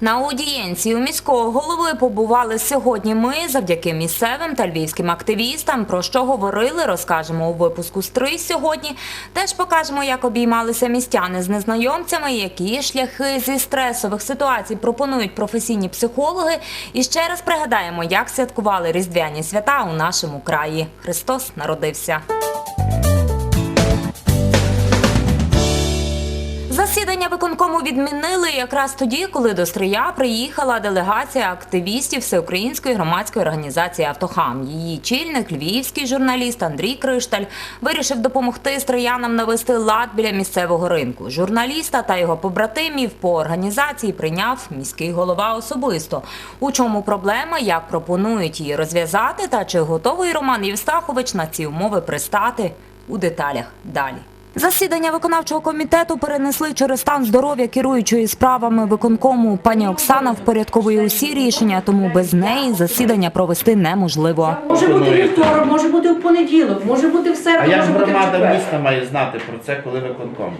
На аудієнції у міського голови побували сьогодні ми завдяки місцевим та львівським активістам. Про що говорили, розкажемо у випуску з три сьогодні. Теж покажемо, як обіймалися містяни з незнайомцями, які шляхи зі стресових ситуацій пропонують професійні психологи. І ще раз пригадаємо, як святкували різдвяні свята у нашому краї. Христос народився. Засідання виконкому відмінили якраз тоді, коли до Стрия приїхала делегація активістів Всеукраїнської громадської організації Автохам. Її чільник, львівський журналіст Андрій Кришталь, вирішив допомогти стриянам навести лад біля місцевого ринку. Журналіста та його побратимів по організації прийняв міський голова особисто. У чому проблема, як пропонують її розв'язати, та чи готовий Роман Євстахович на ці умови пристати у деталях далі. Засідання виконавчого комітету перенесли через стан здоров'я керуючої справами виконкому. Пані Оксана впорядковує усі рішення, тому без неї засідання провести неможливо. Може бути вівторок, може бути в понеділок, може бути в А середу, як може бути в громада міста має знати про це, коли виконком?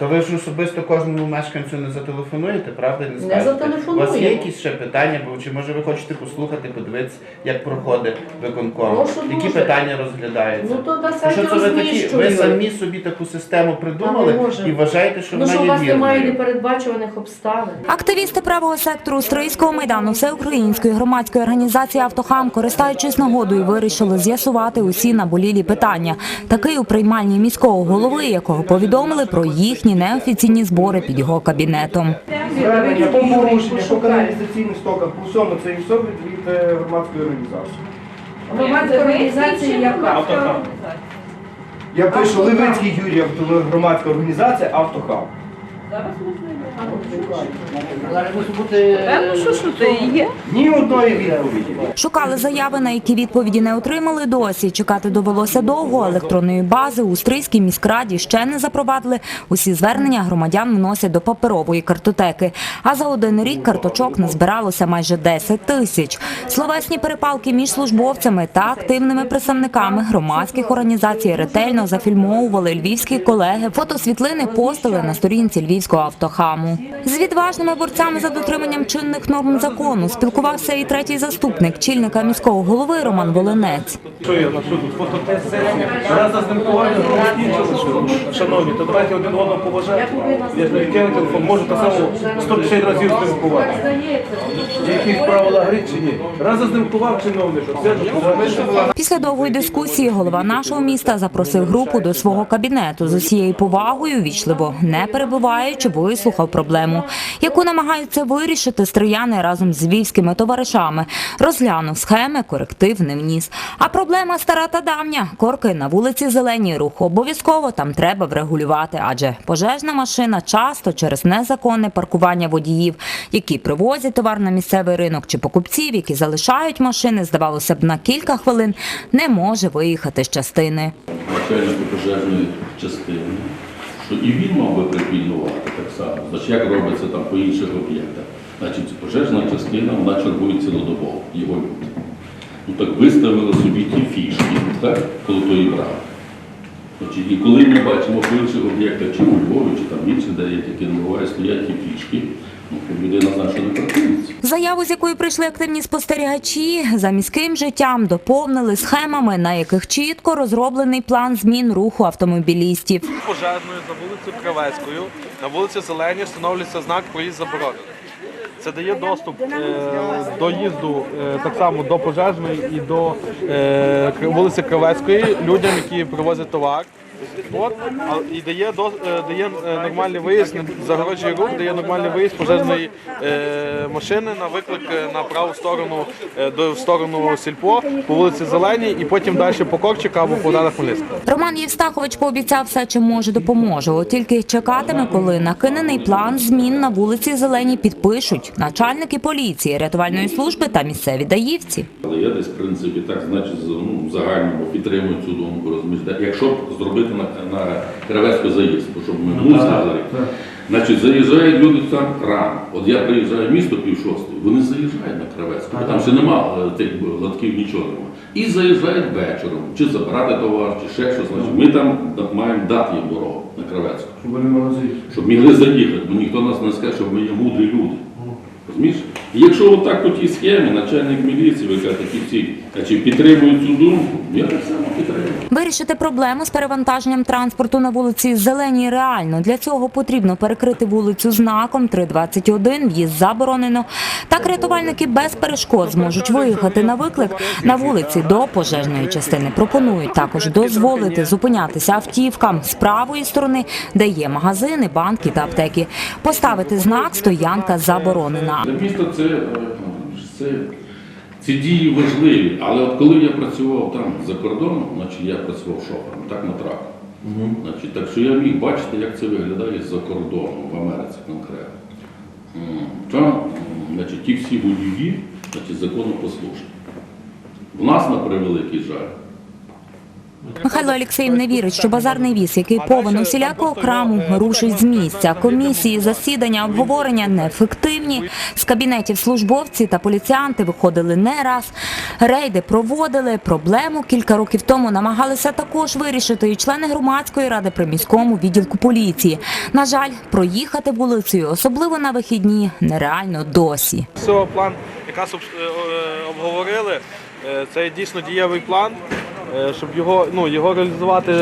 То ви ж особисто кожному мешканцю не зателефонуєте, правда? Не, скажете? зателефонуємо. У вас є якісь ще питання, бо чи може ви хочете послухати, подивитися, як проходить виконком? Прошу Які дуже. питання розглядаються? Ну то на сайті що це ви такі? Ви самі собі таку систему придумали можемо. і вважаєте, що Ну що у вона вас є немає вірною? непередбачуваних обставин. Активісти правого сектору Стрийського майдану Всеукраїнської громадської організації Автохам, користуючись нагодою, вирішили з'ясувати усі наболілі питання. Такий у приймальні міського голови, якого повідомили про їхні неофіційні збори під його кабінетом. Порушення, по каналізаційних стоках, по всьому це і все від, громадської організації. громадської організації. Громадська організація яка? Я пишу Левицький Юрій, громадська організація Автохаб. Ні одної відповіді. Шукали заяви, на які відповіді не отримали досі. Чекати довелося довго. Електронної бази у Стрийській міськраді ще не запровадили. Усі звернення громадян вносять до паперової картотеки. А за один рік карточок назбиралося майже 10 тисяч. Словесні перепалки між службовцями та активними представниками громадських організацій ретельно зафільмовували львівські колеги. Фотосвітлини постили на сторінці львівського автохаму. З відважними борцями за дотриманням чинних норм закону спілкувався і третій заступник чільника міського голови Роман Волинець. Шановні, то давайте один одного поважати. Я ж не телефон, можу так само 150 разів знімкувати. Є якісь правила гри чи ні? Раз зазнімкував чиновник, все ж Після довгої дискусії голова нашого міста запросив групу до свого кабінету з усією повагою, вічливо не перебуваючи, вислухав проблему, яку намагаються вирішити стрияни разом з львівськими товаришами. Розглянув схеми, коректив не вніс. А проблема стара та давня. Корки на вулиці Зеленій рух обов'язково там треба врегулювати, адже пожежна машина часто через незаконне паркування водіїв, які привозять товар на місцевий ринок, чи покупців, які залишають машини, здавалося б, на кілька хвилин, не може виїхати з частини. пожежної частини, що і він мав би припільнувати так само. Значить, як робиться там по інших об'єктах. Значить, пожежна частина вона чергує цілодобово, його люди. Ну так виставили собі ті фішки, так, коли то і брали. І коли ми бачимо по інших об'єктах, чи у Львові, чи там інші, де є такі буває, стоять ті фішки, ну, людина знає, що не. Заяву, з якої прийшли активні спостерігачі, за міським життям доповнили схемами, на яких чітко розроблений план змін руху автомобілістів. пожежною за вулицею Кривецькою на вулиці Зеленій встановлюється знак проїзд заборонений. Це дає доступ е, доїзду е, так само до пожежної і до е, вулиці Кривецької людям, які привозять товар. А- і дає, до, е, дає е, нормальний виїзд, загороджує рух, дає нормальний виїзд пожежної е, машини на виклик на праву сторону до в сторону Сільпо по вулиці Зеленій і потім далі по Корчика або по Богдана Хмельницького. Роман Євстахович пообіцяв все, чим може допоможе. От тільки чекатиме, коли накинений план змін на вулиці Зеленій підпишуть начальники поліції, рятувальної служби та місцеві даївці. Але я десь, в принципі, так, значить, з- ну, загальному підтримую цю думку, розумієш, якщо б зробити на, на Кривецьку заїзд, бо щоб ми ну, знали, значить, заїжджають люди там рано. От я приїжджаю в місто пів шостої, вони заїжджають на Кравецьку, бо там ще нема е, тих ланків, нічого нема. І заїжджають вечором, чи забирати товар, чи ще щось. Значить, ми там маємо дати їм дорогу на Кравецьку. Щоб вони могли заїхати. Щоб могли заїхати, бо ніхто нас не скаже, що ми є мудрі люди. Розумієш? І якщо отак по тій схемі, начальник міліції, ви кажете, всі, чи підтримують цю думку, я так само підтримую. Вирішити проблему з перевантаженням транспорту на вулиці Зеленій реально. Для цього потрібно перекрити вулицю знаком 321, в'їзд заборонено. Так рятувальники без перешкод зможуть виїхати на виклик на вулиці до пожежної частини. Пропонують також дозволити зупинятися автівкам з правої сторони, де є магазини, банки та аптеки. Поставити знак стоянка заборонена. Для міста це, е, це, ці дії важливі, але от коли я працював там за кордоном, значить я працював шофером, так на траку. Значить, так що я міг бачити, як це виглядає за кордоном, в Америці конкретно. Там, значить, ті всі водії, значить, законопослушні. В нас, на превеликий жаль, Михайло Олексєєв не вірить, що базарний віз, який повен усілякого краму, рушить з місця. Комісії, засідання, обговорення неефективні. З кабінетів службовці та поліціянти виходили не раз. Рейди проводили. Проблему кілька років тому намагалися також вирішити і члени громадської ради при міському відділку поліції. На жаль, проїхати вулицею, особливо на вихідні, нереально досі. Всього план якраз е, е, обговорили. Е, Це дійсно дієвий план. Е, Щоб його, ну, його реалізувати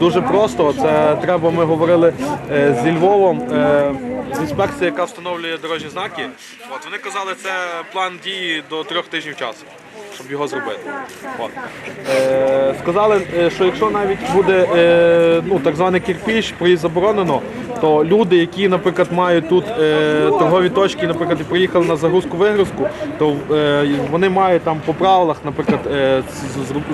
дуже просто. Це треба, ми говорили е, зі Львовом. З інспекції, яка встановлює дорожні знаки. От, вони казали, це план дії до трьох тижнів часу, щоб його зробити. От. Е, сказали, е, що якщо навіть буде е, ну, так званий кірпіч, проїзд заборонено, то люди, які, наприклад, мають тут е, торгові точки, наприклад, і приїхали на загрузку-вигрузку, то е, вони мають там по правилах, наприклад, е,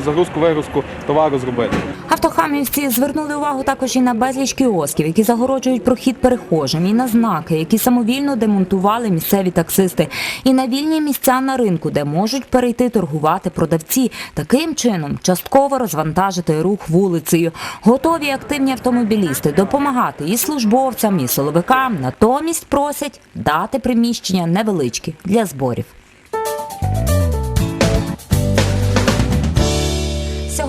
загрузку-вигрузку товару зробити. Автохамівці звернули увагу також і на безліч кіосків, які загороджують прохід перехожим, і на знаки, які самовільно демонтували місцеві таксисти, і на вільні місця на ринку, де можуть перейти торгувати продавці. Таким чином частково розвантажити рух вулицею. Готові активні автомобілісти допомагати і службовцям, і силовикам. Натомість просять дати приміщення невеличкі для зборів.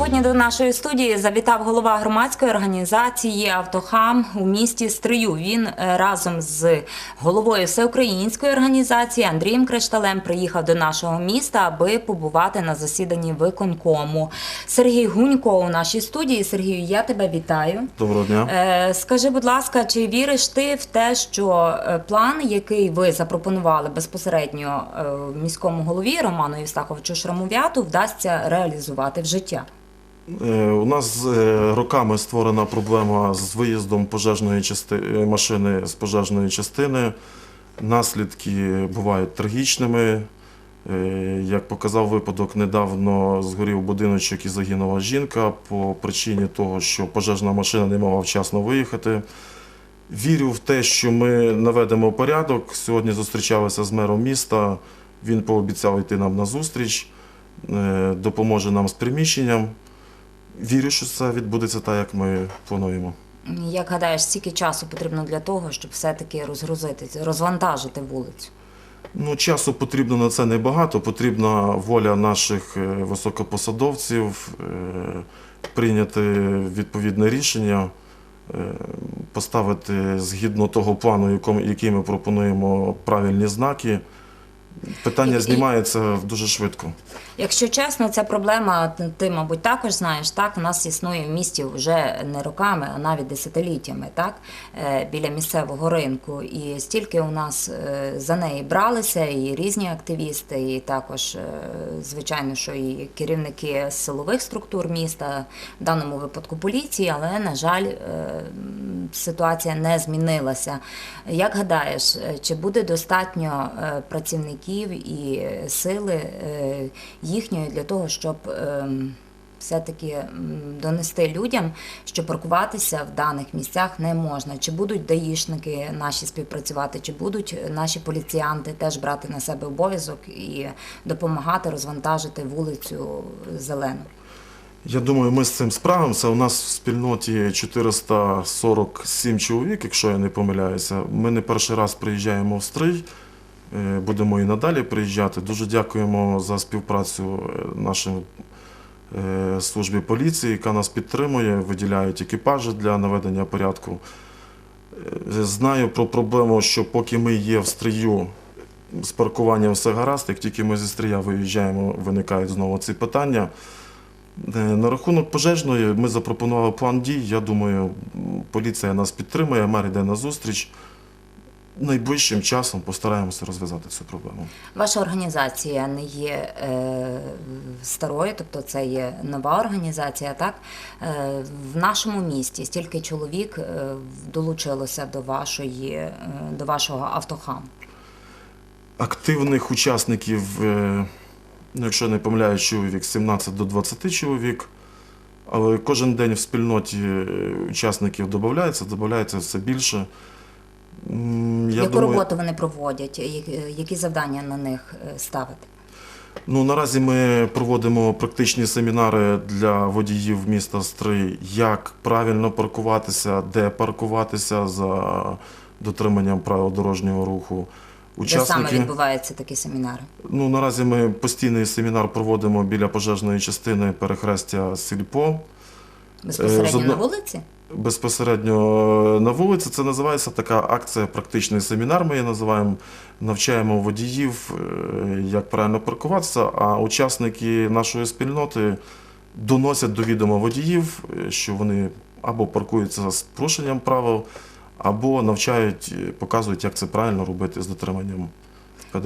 Сьогодні до нашої студії завітав голова громадської організації Автохам у місті Стрию. Він е, разом з головою всеукраїнської організації Андрієм Кришталем приїхав до нашого міста, аби побувати на засіданні виконкому. Сергій Гунько у нашій студії. Сергію, я тебе вітаю. Доброго дня. Е, Скажи, будь ласка, чи віриш ти в те, що е, план, який ви запропонували безпосередньо міському голові Роману Євстаховичу Шрамов'яту, вдасться реалізувати в життя? Е, У нас е, роками створена проблема з виїздом пожежної части... е, машини з пожежної частини. Наслідки бувають трагічними. Як показав випадок, недавно згорів будиночок і загинула жінка по причині того, що пожежна машина не могла вчасно виїхати. Вірю в те, що ми наведемо порядок. Сьогодні зустрічалися з мером міста. Він пообіцяв йти нам на зустріч, допоможе нам з приміщенням. Вірю, що це відбудеться так, як ми плануємо. Як гадаєш, скільки часу потрібно для того, щоб все-таки розгрузити, розвантажити вулицю? Ну, часу потрібно на це небагато. Потрібна воля наших е, високопосадовців е, прийняти відповідне рішення, е, поставити згідно того плану, який ми пропонуємо правильні знаки. Питання знімається дуже швидко. Якщо чесно, ця проблема, ти, мабуть, також знаєш, так, у нас існує в місті вже не роками, а навіть десятиліттями, так, е, біля місцевого ринку. І стільки у нас е, за неї бралися і різні активісти, і також, е, звичайно, що і керівники силових структур міста, в даному випадку поліції, але, на жаль, ситуація не змінилася. Як гадаєш, чи буде достатньо е, працівників і сили е, їхньої для того, щоб ем, все-таки донести людям, що паркуватися в даних місцях не можна? Чи будуть даїшники наші співпрацювати, чи будуть наші поліціянти теж брати на себе обов'язок і допомагати розвантажити вулицю зелену? Я думаю, ми з цим справимося. У нас в спільноті 447 чоловік, якщо я не помиляюся. Ми не перший раз приїжджаємо в Стрий. Е, Будемо і надалі приїжджати. Дуже дякуємо за співпрацю е, нашій е, службі поліції, яка нас підтримує, виділяють екіпажі для наведення порядку. Знаю про проблему, що поки ми є в стрію, з паркуванням все гаразд, як тільки ми зі стрія виїжджаємо, виникають знову ці питання. На рахунок пожежної ми запропонували план дій. Я думаю, поліція нас підтримує, мер йде на зустріч. Найближчим часом постараємося розв'язати цю проблему. Ваша організація не є е, старою, тобто це є нова організація. Так е, в нашому місті стільки чоловік е, долучилося до вашої е, до вашого автохам. Активних учасників, е, ну, якщо не помиляю, чоловік 17 до 20 чоловік. Але кожен день в спільноті учасників додається, додається все більше. Я Яку думаю, роботу вони проводять? Які завдання на них е, ставити? Ну, наразі ми проводимо практичні семінари для водіїв міста Стрий, як правильно паркуватися, де паркуватися за дотриманням правил дорожнього руху. Де саме відбуваються такі семінари? ну, наразі ми постійний семінар проводимо біля пожежної частини перехрестя Сільпо. Безпосередньо Е, з одно- на вулиці? Безпосередньо на вулиці це називається така акція, практичний семінар. Ми її називаємо. Навчаємо водіїв, е, як правильно паркуватися, а учасники нашої спільноти доносять до відома водіїв, е, що вони або паркуються з порушенням правил, або навчають, е, показують, як це правильно робити з дотриманням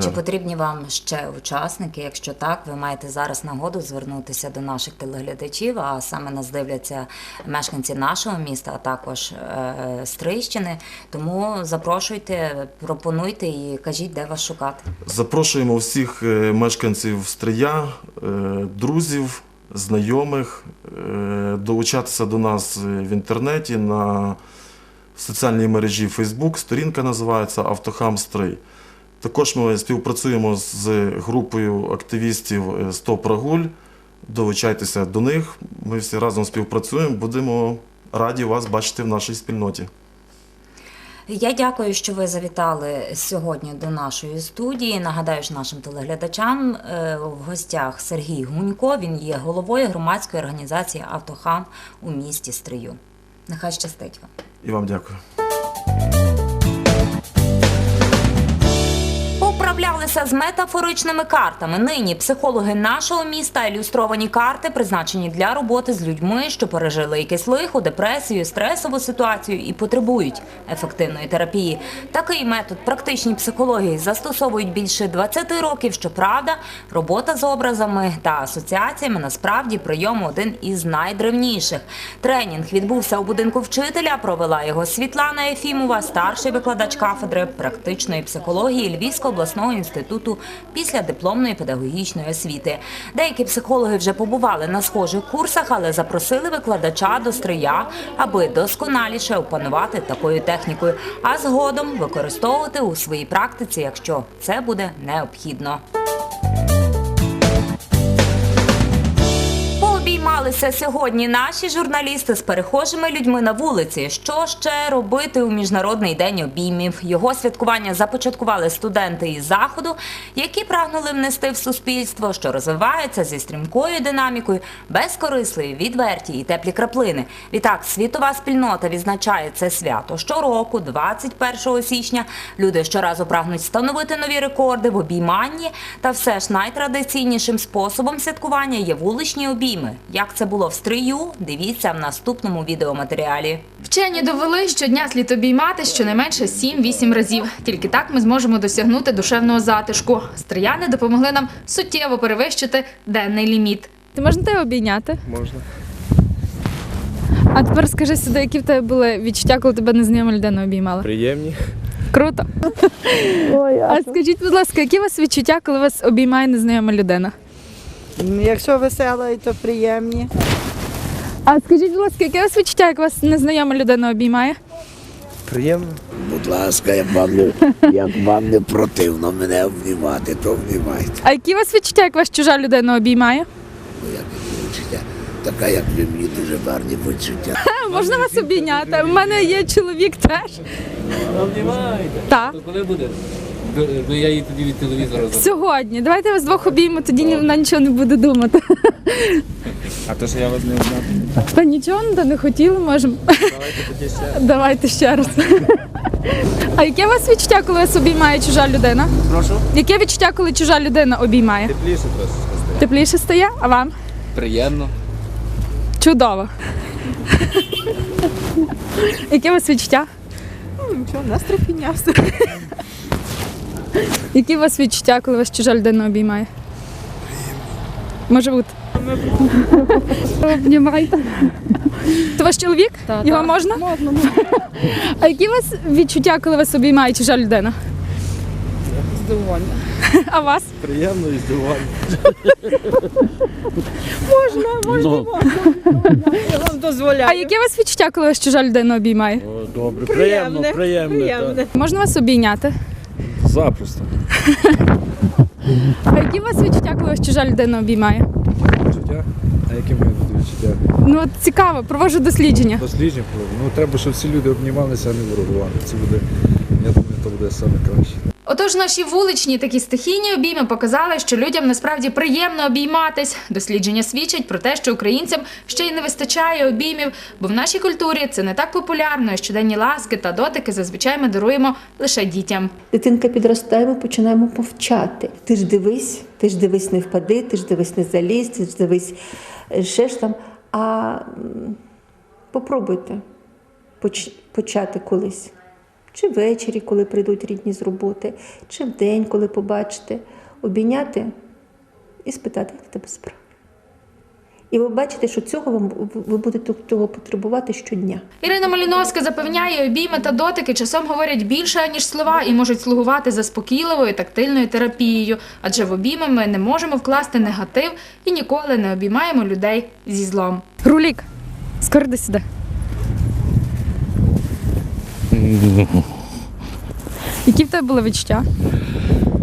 Чи потрібні вам ще учасники? Якщо так, ви маєте зараз нагоду звернутися до наших телеглядачів, а саме нас дивляться мешканці нашого міста, а також е, Стрийщини. Тому запрошуйте, пропонуйте і кажіть, де вас шукати. Запрошуємо всіх е, мешканців Стрия, е, друзів, знайомих е, долучатися до нас е, в інтернеті на соціальній мережі Facebook. Сторінка називається Автохам Стрий. Також ми співпрацюємо з групою активістів е, Стоп Рагуль. Долучайтеся до них. Ми всі разом співпрацюємо. Будемо раді вас бачити в нашій спільноті. Я дякую, що ви завітали сьогодні до нашої студії. Нагадаю ж нашим телеглядачам е, в гостях Сергій Гунько. Він є головою громадської організації Автохам у місті Стрию. Нехай щастить вам. І вам дякую. Поправлялися з метафоричними картами. Нині психологи нашого міста ілюстровані карти, призначені для роботи з людьми, що пережили якесь лихо, депресію, стресову ситуацію і потребують ефективної терапії. Такий метод практичній психології застосовують більше 20 років. Щоправда, робота з образами та асоціаціями насправді прийом один із найдревніших. Тренінг відбувся у будинку вчителя. Провела його Світлана Єфімова, старший викладач кафедри практичної психології Львівського обласного інституту після дипломної педагогічної освіти. Деякі психологи вже побували на схожих курсах, але запросили викладача до стрия, аби досконаліше опанувати такою технікою, а згодом використовувати у своїй практиці, якщо це буде необхідно. Пообіймалися сьогодні наші журналісти з перехожими людьми на вулиці. Що ще робити у міжнародний день обіймів? Його святкування започаткували студенти із заходу, які прагнули внести в суспільство, що розвивається зі стрімкою динамікою, безкорисливі, відверті і теплі краплини. Відтак, світова спільнота відзначає це свято щороку, 21 січня. Люди щоразу прагнуть встановити нові рекорди в обійманні. Та все ж найтрадиційнішим способом святкування є вуличні обійми. Як це було в стрию, дивіться в наступному відеоматеріалі. Вчені довели, що дня слід обіймати щонайменше 7-8 разів. Тільки так ми зможемо досягнути душевного затишку. Стрияни допомогли нам суттєво перевищити денний ліміт. Ти можна тебе обійняти? Можна. А тепер скажи сюди, які в тебе були відчуття, коли тебе незнайома людина обіймала? Приємні. Круто. а скажіть, будь ласка, які у вас відчуття, коли вас обіймає незнайома людина? Якщо весело, то приємні. А скажіть, будь ласка, яке у вас відчуття, як вас незнайома людина обіймає? Приємно. Будь ласка, як вам не, як вам не противно мене обнімати, то обнімайте. А які у вас відчуття, як вас чужа людина обіймає? Ну, як відчуття, така, як ви мені дуже гарні почуття. А, можна вас обійняти? У мене є чоловік теж. Обнімайте. Так. Коли буде? Ну я її тоді від телевізора забрав. Сьогодні. Давайте я вас двох обійму, тоді ні- вона нічого не буде думати. А то, що я вас не знаю. Та нічого ну, та не хотіли, можемо. Давайте тоді ще. Давайте ще раз. А яке у вас відчуття, коли вас обіймає чужа людина? Прошу. Яке відчуття, коли чужа людина обіймає? Тепліше трошки стає. Тепліше стає, а вам? Приємно. Чудово. Яке у вас відчуття? Нічого, настрій піднявся. Які у вас відчуття, коли вас чужа людина обіймає? Може бути. Обнімайте. То ваш чоловік? Його можна? Можна. А які у вас відчуття, коли вас обіймає чужа людина? Здивування. А вас? Приємно і здивування. Можна, можна. Я вам дозволяю. А яке у вас відчуття, коли вас чужа людина обіймає? Добре, Приємне, приємно, приємне. Можна вас обійняти? Запросто. А які у вас відчуття, коли вас чужа людина обіймає? Відчуття? А які мають бути відчуття? Ну от цікаво, провожу дослідження. Дослідження. Ну треба, щоб всі люди обнімалися, а не ворогували. Це буде, то буде саме краще. Отож, наші вуличні такі стихійні обійми показали, що людям насправді приємно обійматись. Дослідження свідчать про те, що українцям ще й не вистачає обіймів, бо в нашій культурі це не так популярно. і Щоденні ласки та дотики зазвичай ми даруємо лише дітям. Дитинка підростає, ми починаємо повчати. Ти ж дивись, ти ж дивись, не впади, ти ж дивись, не залізь, ти ж дивись е, ще ж там. А попробуйте почати колись. Чи ввечері, коли прийдуть рідні з роботи, чи вдень, коли побачите, обійняти і спитати, як в тебе справи. І ви бачите, що цього вам ви будете цього потребувати щодня. Ірина Маліновська запевняє, обійми та дотики часом говорять більше ніж слова і можуть слугувати заспокійливою тактильною терапією, адже в обійми ми не можемо вкласти негатив і ніколи не обіймаємо людей зі злом. Рулік, скоро до сюди. Які в тебе були відчуття?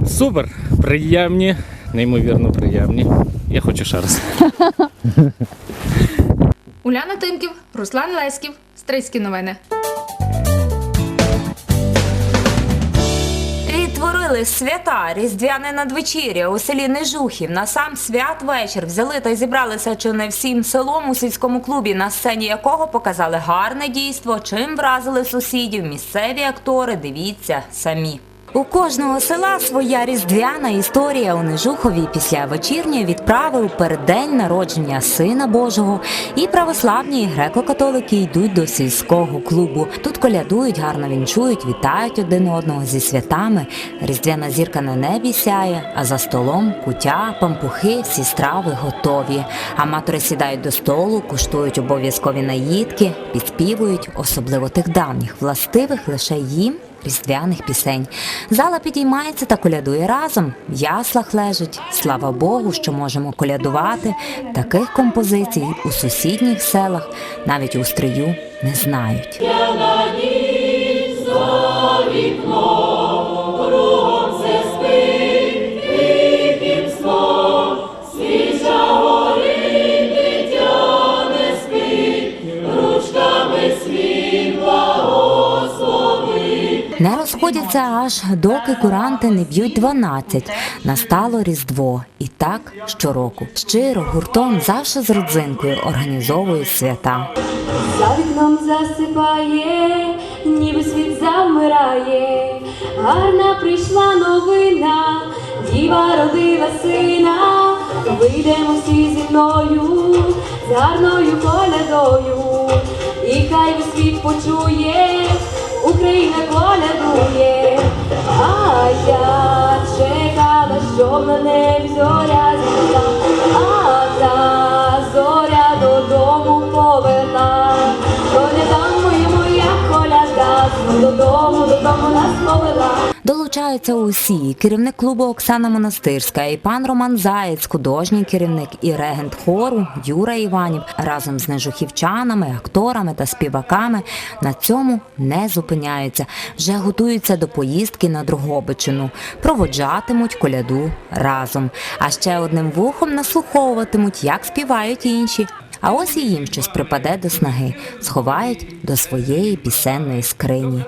Супер! Приємні, неймовірно приємні. Я хочу ще раз. Уляна Тимків, Руслан Леськів, Стрийські новини. Відтворили свята різдвяне надвечір'я у селі Нежухів. На сам святвечір взяли та зібралися чи не всім селом у сільському клубі, на сцені якого показали гарне дійство, чим вразили сусідів. Місцеві актори. Дивіться самі. У кожного села своя різдвяна історія у Нежухові після вечірньої відправи у переддень народження Сина Божого і православні і греко-католики йдуть до сільського клубу. Тут колядують, гарно вінчують, вітають один одного зі святами. Різдвяна зірка на небі сяє, а за столом кутя, пампухи, всі страви готові. Аматори сідають до столу, куштують обов'язкові наїдки, підспівують, особливо тих давніх, властивих лише їм різдвяних пісень. Зала підіймається та колядує разом. В яслах лежить. Слава Богу, що можемо колядувати. Таких композицій у сусідніх селах, навіть у стрию, не знають. Розходяться аж доки куранти не б'ють 12. Настало Різдво. І так щороку. Щиро гуртом завше з родзинкою організовують свята. За вікном засипає, ніби світ замирає, гарна прийшла новина, діва родила сина, вийдемо всі зі мною, з гарною колядою, і хай весь світ почує, Україна колядує, а я чекала, що небі зоря зійшла, а та зоря додому повела, то не там моєму я коляда, додому, додому нас повела. Долучаються усі керівник клубу Оксана Монастирська, і пан Роман Заєць, художній керівник, і регент хору Юра Іванів разом з нежухівчанами, акторами та співаками на цьому не зупиняються. Вже готуються до поїздки на Другобичину, проводжатимуть коляду разом. А ще одним вухом наслуховуватимуть, як співають інші. А ось і їм щось припаде до снаги, сховають до своєї пісенної скрині.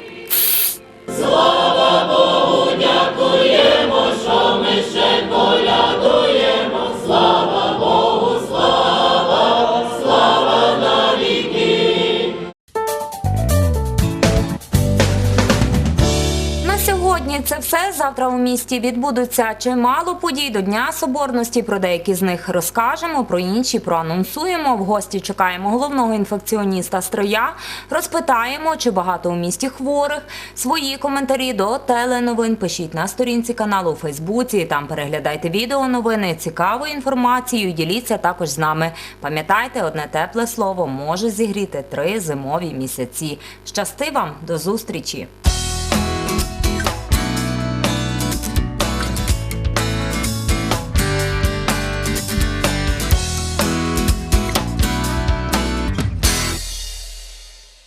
Все. Завтра у місті відбудуться чимало подій до Дня Соборності. Про деякі з них розкажемо, про інші проанонсуємо. В гості чекаємо головного інфекціоніста Строя. Розпитаємо, чи багато у місті хворих. Свої коментарі до теленовин пишіть на сторінці каналу у Фейсбуці. Там переглядайте відео новини, цікавою інформацією. Діліться також з нами. Пам'ятайте, одне тепле слово може зігріти три зимові місяці. Щасти вам до зустрічі!